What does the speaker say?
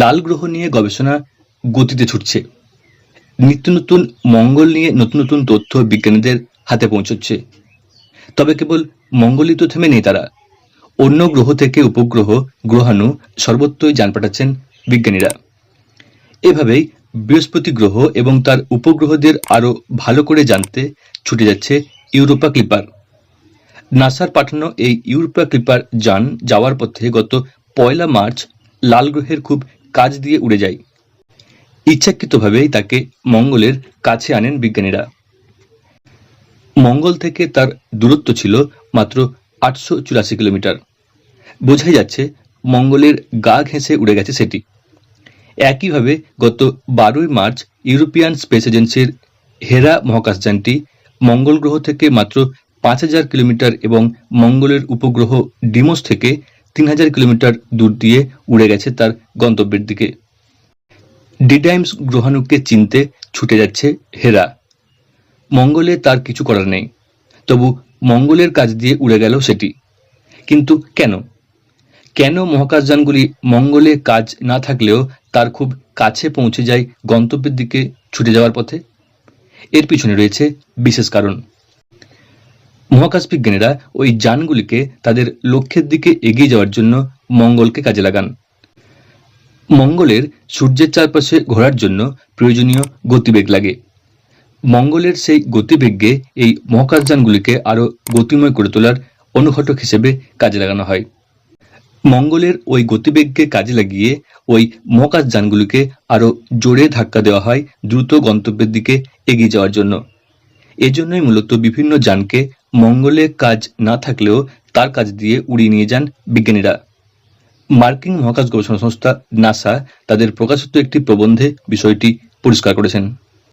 লাল গ্রহ নিয়ে গবেষণা গতিতে ছুটছে। নিত্য নতুন মঙ্গল নিয়ে নতুন নতুন তথ্য বিজ্ঞানীদের হাতে পৌঁছচ্ছে। তবে কেবল মঙ্গলই তো থেমে নেই তারা। অন্য গ্রহ থেকে উপগ্রহ, গ্রহাণু সর্বত্রই যান পাঠাচ্ছেন বিজ্ঞানীরা। এভাবেই বৃহস্পতি গ্রহ এবং তার উপগ্রহদের আরও ভালো করে জানতে ছুটে যাচ্ছে ইউরোপা ক্লিপার। নাসার পাঠানো এই ইউরোপা ক্লিপার যান যাওয়ার পথে গত পয়লা মার্চ লাল গ্রহের খুব কাছ দিয়ে উড়ে যায়। ইচ্ছাকৃতভাবেই তাকে মঙ্গলের কাছে আনেন বিজ্ঞানীরা। মঙ্গল থেকে তার দূরত্ব ছিল মাত্র আটশো চুরাশি কিলোমিটার। বোঝাই যাচ্ছে মঙ্গলের গা ঘেঁষে উড়ে গেছে সেটি। একইভাবে গত বারোই মার্চ ইউরোপিয়ান স্পেস এজেন্সির হেরা মহাকাশযানটি মঙ্গল গ্রহ থেকে মাত্র পাঁচ হাজার কিলোমিটার এবং মঙ্গলের উপগ্রহ ডিমোস থেকে তিন হাজার কিলোমিটার দূর দিয়ে উড়ে গেছে তার গন্তব্যের দিকে। ডিডাইমস গ্রহাণুকে চিনতে ছুটে যাচ্ছে হেরা। মঙ্গলে তার কিছু করার নেই। তবু মঙ্গলের কাজ দিয়ে উড়ে গেল সেটি। কিন্তু কেন? কেন মহাকাশযানগুলি মঙ্গলে কাজ না থাকলেও তার খুব কাছে পৌঁছে যায় গন্তব্যের দিকে ছুটে যাওয়ার পথে? এর পিছনে রয়েছে বিশেষ কারণ। মহাকাশ বিজ্ঞানীরা ওই যানগুলিকে তাদের লক্ষ্যের দিকে এগিয়ে যাওয়ার জন্য মঙ্গলকে কাজে লাগান। মঙ্গলের সূর্যের চারপাশে ঘোরার জন্য প্রয়োজনীয় গতিবেগ লাগে। মঙ্গলের সেই গতিবেগকে এই মহাকাশযানগুলিকে আরও গতিময় করে তোলার অনুঘটক হিসেবে কাজে লাগানো হয়। মঙ্গলের ওই গতিবেগকে কাজে লাগিয়ে ওই মহাকাশযানগুলিকে আরও জোরে ধাক্কা দেওয়া হয় দ্রুত গন্তব্যের দিকে এগিয়ে যাওয়ার জন্য। এজন্যই মূলত বিভিন্ন যানকে মঙ্গলে কাজ না থাকলেও তার কাজ দিয়ে উড়িয়ে নিয়ে যান বিজ্ঞানীরা। মার্কিন মহাকাশ গবেষণা সংস্থা নাসা তাদের প্রকাশিত একটি প্রবন্ধে বিষয়টি পরিষ্কার করেছেন।